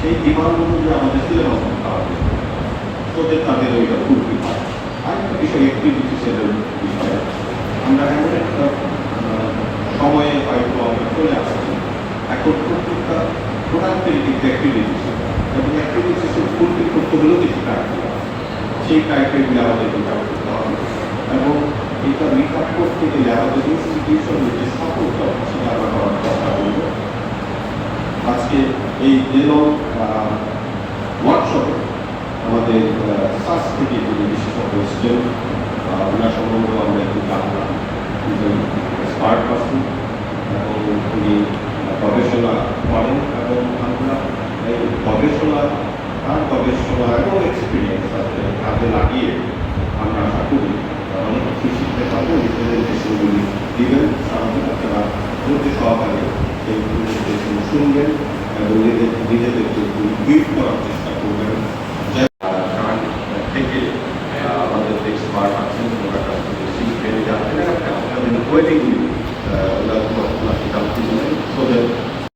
সেই ডিমান্ড আমরা এমন একটা সময়ে হয়তো চলে আসছি। এখন প্রত্যেকটা প্রোডাক্টিভিটি অ্যাক্টিভিটি এবং অ্যাক্টিভিটি ফুলফিল সেই ক্রাইটেরিয়া আমাদের করতে গেলে আমাদের ইনস্টিটিউশনের যে সাপোর্টটা সেটা আমরা করার চেষ্টা করব। আজকে এই জেলো ওয়ার্কশপে আমাদের সাস থেকে যিনি বিশেষজ্ঞ আহ, ওনার সম্বন্ধে আমরা একটু জানলাম। স্মার্ট পার্সন এবং উনি গবেষণা করেন এবং আমরা এই গবেষণা তার গবেষণা এবং এক্সপিরিয়েন্স আছে কাজে লাগিয়ে আমরা আশা করি অনেক কিছু শিখতে পারব রিপ্রেজেন্টেশনগুলি দিবেন সামনে আপনারা ধৈর্য সহকারে সেই প্রেজেন্টেশন শুনবেন এবং নিজেদের নিজেদেরকে বিট করার চেষ্টা করবেন আছেন ওনার ওয়েটিং